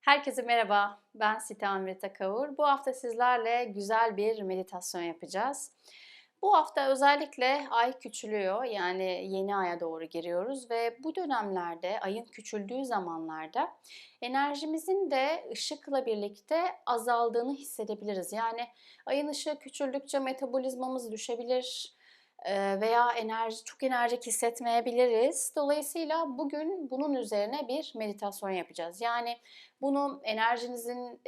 Herkese merhaba, ben Sita Amrita Kavur. Bu hafta sizlerle güzel bir meditasyon yapacağız. Bu hafta özellikle ay küçülüyor, yani yeni aya doğru giriyoruz ve bu dönemlerde, ayın küçüldüğü zamanlarda enerjimizin de ışıkla birlikte azaldığını hissedebiliriz. Yani ayın ışığı küçüldükçe metabolizmamız düşebilir, veya enerji çok enerjik hissetmeyebiliriz. Dolayısıyla bugün bunun üzerine bir meditasyon yapacağız. Yani bunu enerjinizin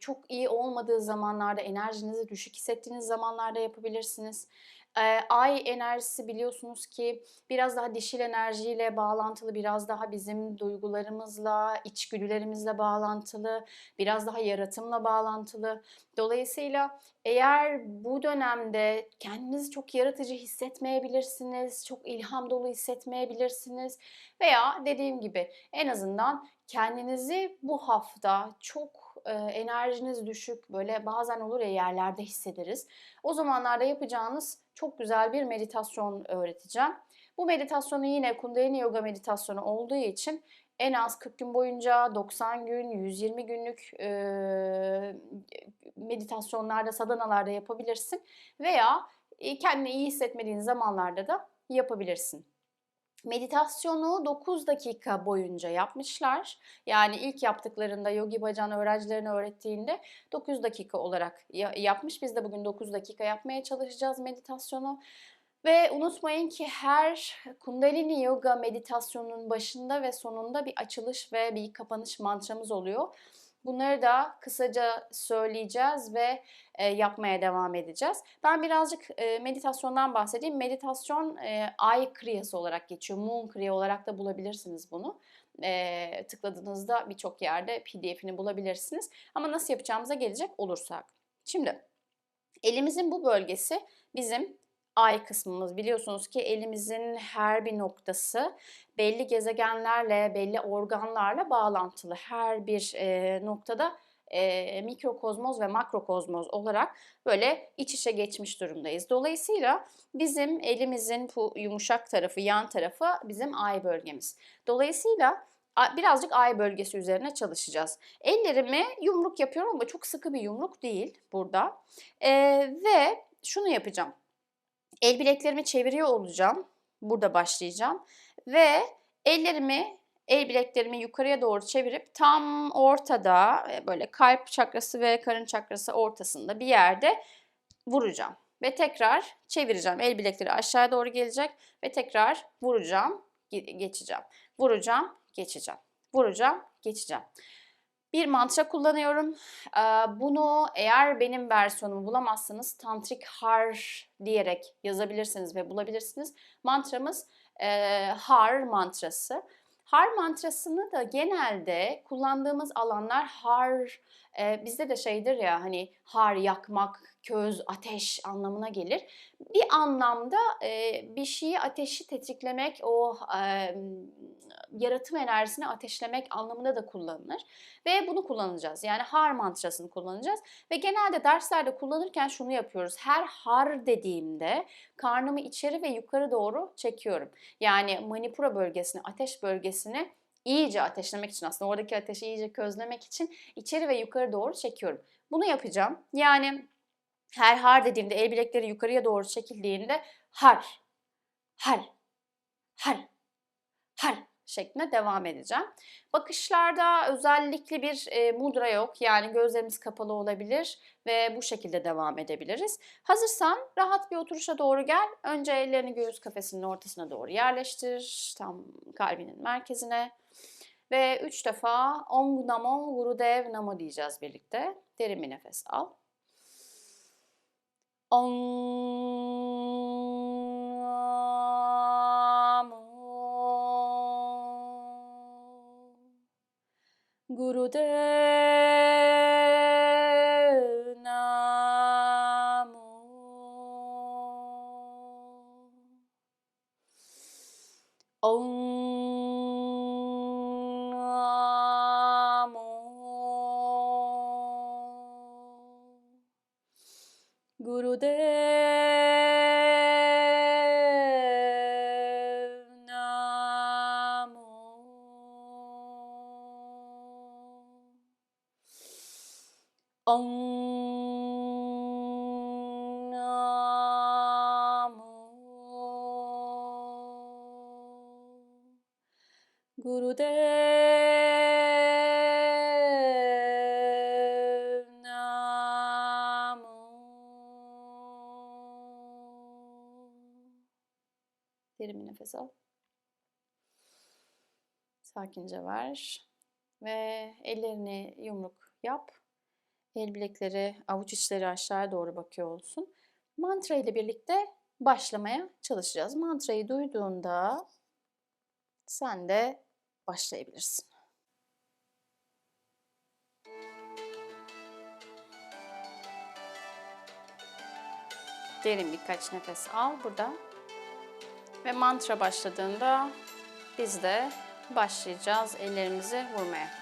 çok iyi olmadığı zamanlarda, enerjinizi düşük hissettiğiniz zamanlarda yapabilirsiniz. Eee, ay enerjisi biliyorsunuz ki biraz daha dişil enerjiyle bağlantılı, biraz daha bizim duygularımızla, içgüdülerimizle bağlantılı, biraz daha yaratımla bağlantılı. Dolayısıyla eğer bu dönemde kendinizi çok yaratıcı hissetmeyebilirsiniz, çok ilham dolu hissetmeyebilirsiniz veya dediğim gibi en azından kendinizi bu hafta çok e, enerjiniz düşük böyle bazen olur ya yerlerde hissederiz. O zamanlarda yapacağınız çok güzel bir meditasyon öğreteceğim. Bu meditasyonu yine Kundalini Yoga meditasyonu olduğu için en az 40 gün boyunca 90 gün, 120 günlük e, meditasyonlarda, sadhanalarda yapabilirsin veya e, kendini iyi hissetmediğin zamanlarda da yapabilirsin. Meditasyonu 9 dakika boyunca yapmışlar. Yani ilk yaptıklarında Yogi Bhajan öğrencilerine öğrettiğinde 9 dakika olarak yapmış. Biz de bugün 9 dakika yapmaya çalışacağız meditasyonu. Ve unutmayın ki her Kundalini Yoga meditasyonunun başında ve sonunda bir açılış ve bir kapanış mantramız oluyor. Bunları da kısaca söyleyeceğiz ve e, yapmaya devam edeceğiz. Ben birazcık e, meditasyondan bahsedeyim. Meditasyon e, ay kriyası olarak geçiyor. Moon kriya olarak da bulabilirsiniz bunu. E, tıkladığınızda birçok yerde pdf'ini bulabilirsiniz. Ama nasıl yapacağımıza gelecek olursak. Şimdi elimizin bu bölgesi bizim ay kısmımız. Biliyorsunuz ki elimizin her bir noktası belli gezegenlerle, belli organlarla bağlantılı. Her bir e, noktada e, mikrokozmoz ve makrokozmoz olarak böyle iç içe geçmiş durumdayız. Dolayısıyla bizim elimizin bu yumuşak tarafı, yan tarafı bizim ay bölgemiz. Dolayısıyla birazcık ay bölgesi üzerine çalışacağız. Ellerimi yumruk yapıyorum ama çok sıkı bir yumruk değil burada. E, ve şunu yapacağım. El bileklerimi çeviriyor olacağım. Burada başlayacağım. Ve ellerimi, el bileklerimi yukarıya doğru çevirip tam ortada e, böyle kalp çakrası ve karın çakrası ortasında bir yerde vuracağım. Ve tekrar çevireceğim. El bilekleri aşağıya doğru gelecek ve tekrar vuracağım, geçeceğim. Vuracağım, geçeceğim. Vuracağım, geçeceğim bir mantra kullanıyorum. Bunu eğer benim versiyonumu bulamazsanız tantrik har diyerek yazabilirsiniz ve bulabilirsiniz. Mantramız har mantrası. Har mantrasını da genelde kullandığımız alanlar har bizde de şeydir ya hani har yakmak, köz, ateş anlamına gelir. Bir anlamda bir şeyi ateşi tetiklemek, o yaratım enerjisini ateşlemek anlamında da kullanılır. Ve bunu kullanacağız. Yani har mantrasını kullanacağız. Ve genelde derslerde kullanırken şunu yapıyoruz. Her har dediğimde karnımı içeri ve yukarı doğru çekiyorum. Yani manipura bölgesini, ateş bölgesini iyice ateşlemek için aslında oradaki ateşi iyice közlemek için içeri ve yukarı doğru çekiyorum. Bunu yapacağım. Yani her har dediğimde el bilekleri yukarıya doğru çekildiğinde har, har, har, har şeklinde devam edeceğim. Bakışlarda özellikle bir e, mudra yok. Yani gözlerimiz kapalı olabilir ve bu şekilde devam edebiliriz. Hazırsan rahat bir oturuşa doğru gel. Önce ellerini göğüs kafesinin ortasına doğru yerleştir. Tam kalbinin merkezine. Ve üç defa Om Namo Gurudev Namo diyeceğiz birlikte. Derin bir nefes al. Om Gurudev Gurudev Namo Derin bir nefes al. Sakince ver. Ve ellerini yumruk yap. El bilekleri, avuç içleri aşağıya doğru bakıyor olsun. Mantra ile birlikte başlamaya çalışacağız. Mantrayı duyduğunda sen de başlayabilirsin. Derin birkaç nefes al burada. Ve mantra başladığında biz de başlayacağız ellerimizi vurmaya.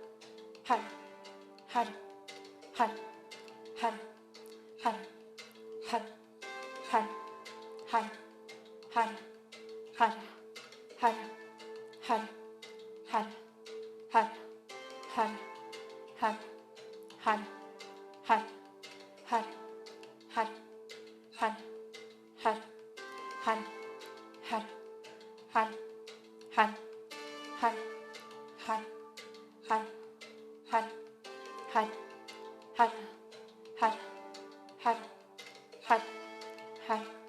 her, her, her, her, her, her, her, her, her, her. her, her, her, her, her, her.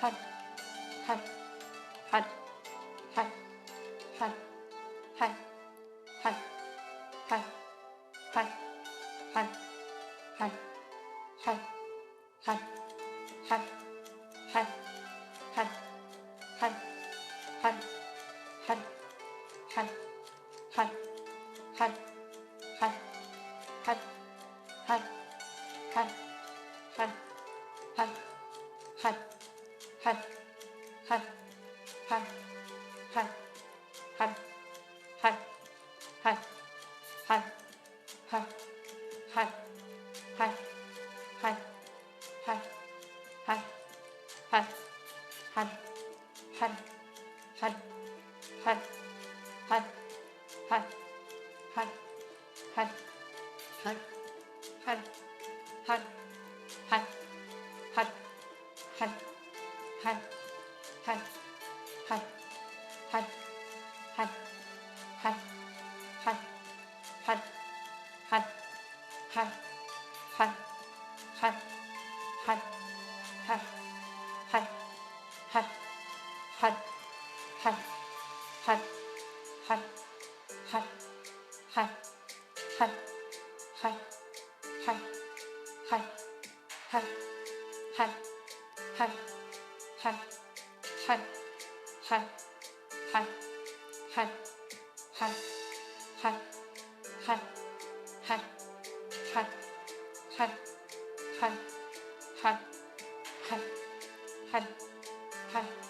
Hadi. Hadi. Hadi. 嗨嗨嗨嗨。Hal, hal, hal, hal, hal, hal.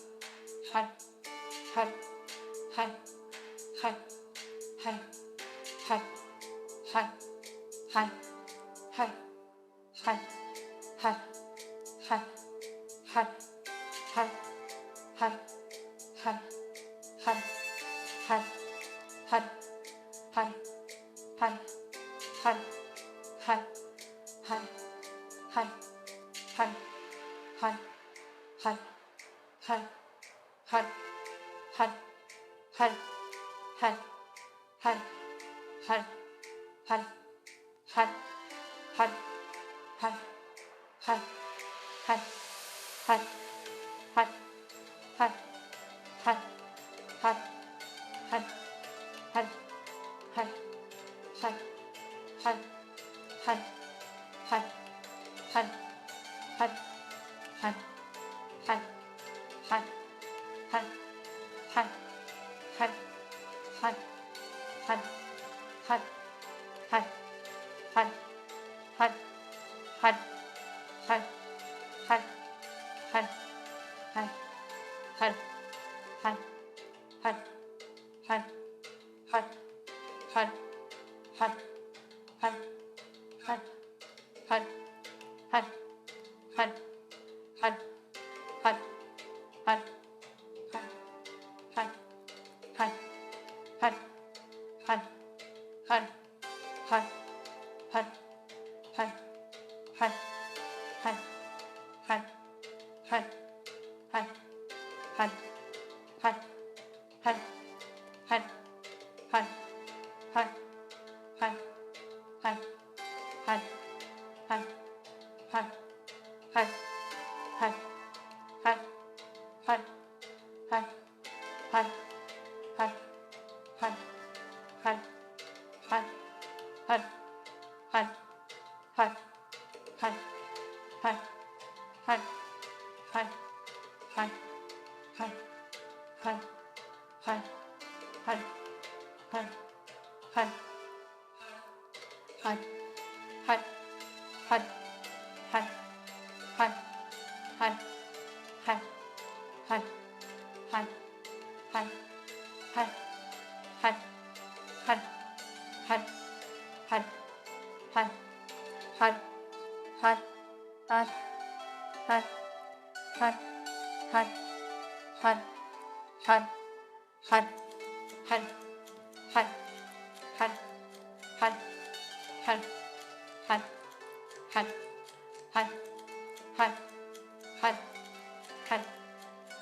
Hi! Hi! Hi! Hi! Hi! Hi! Hi! Hi! Hi! Hi! har. 嗨嗨 Hard, hard, hard, hard, hard, hard, hard, hard. Hi hi hi hi hi hi hi hi hi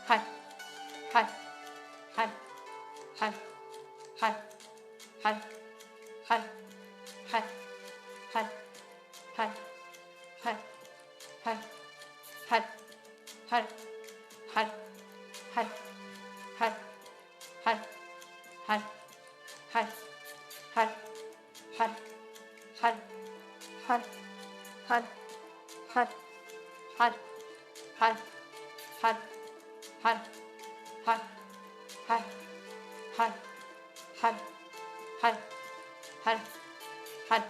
嗨嗨嗨嗨。har, har, har, har, har,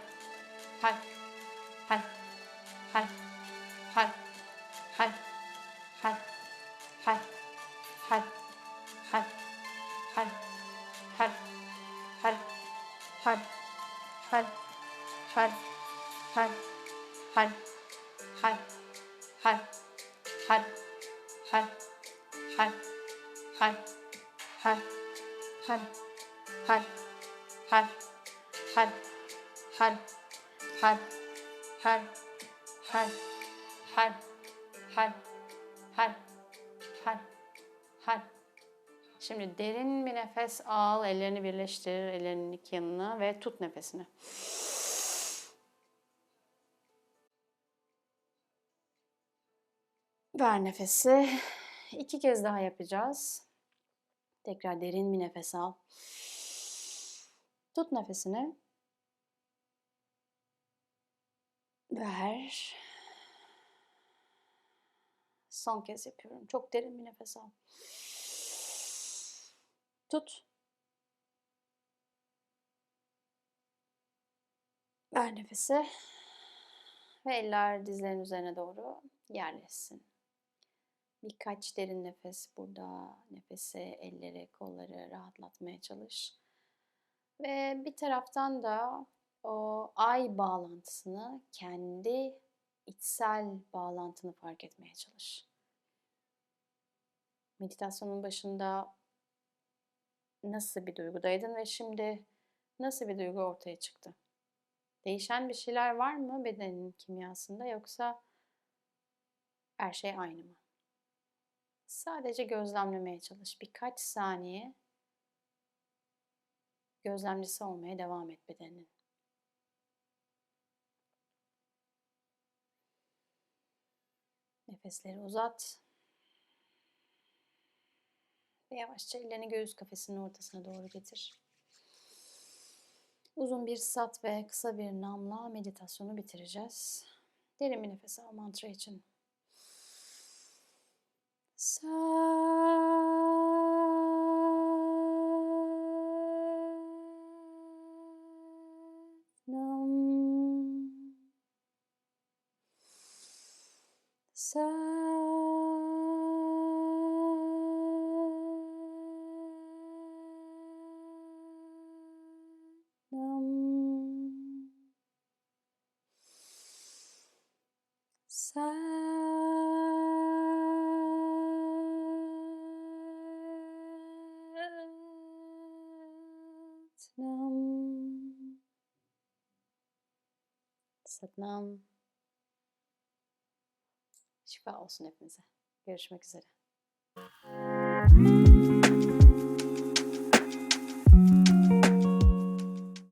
har, har, har. har har har har har har har har har har har Şimdi derin bir nefes al, ellerini birleştir, ellerinin iki yanına ve tut nefesini. Ver nefesi. İki kez daha yapacağız. Tekrar derin bir nefes al. Tut nefesini. Ver. Son kez yapıyorum. Çok derin bir nefes al. Tut. Ver nefesi. Ve eller dizlerin üzerine doğru yerleşsin. Birkaç derin nefes burada. Nefesi, elleri, kolları rahatlatmaya çalış. Ve bir taraftan da o ay bağlantısını, kendi içsel bağlantını fark etmeye çalış. Meditasyonun başında nasıl bir duygudaydın ve şimdi nasıl bir duygu ortaya çıktı? Değişen bir şeyler var mı bedenin kimyasında yoksa her şey aynı mı? Sadece gözlemlemeye çalış. Birkaç saniye gözlemcisi olmaya devam et bedenin. Nefesleri uzat. Ve yavaşça ellerini göğüs kafesinin ortasına doğru getir. Uzun bir sat ve kısa bir namla meditasyonu bitireceğiz. Derin bir nefes al mantra için. Nam. Satnam. Şifa olsun hepinize. Görüşmek üzere.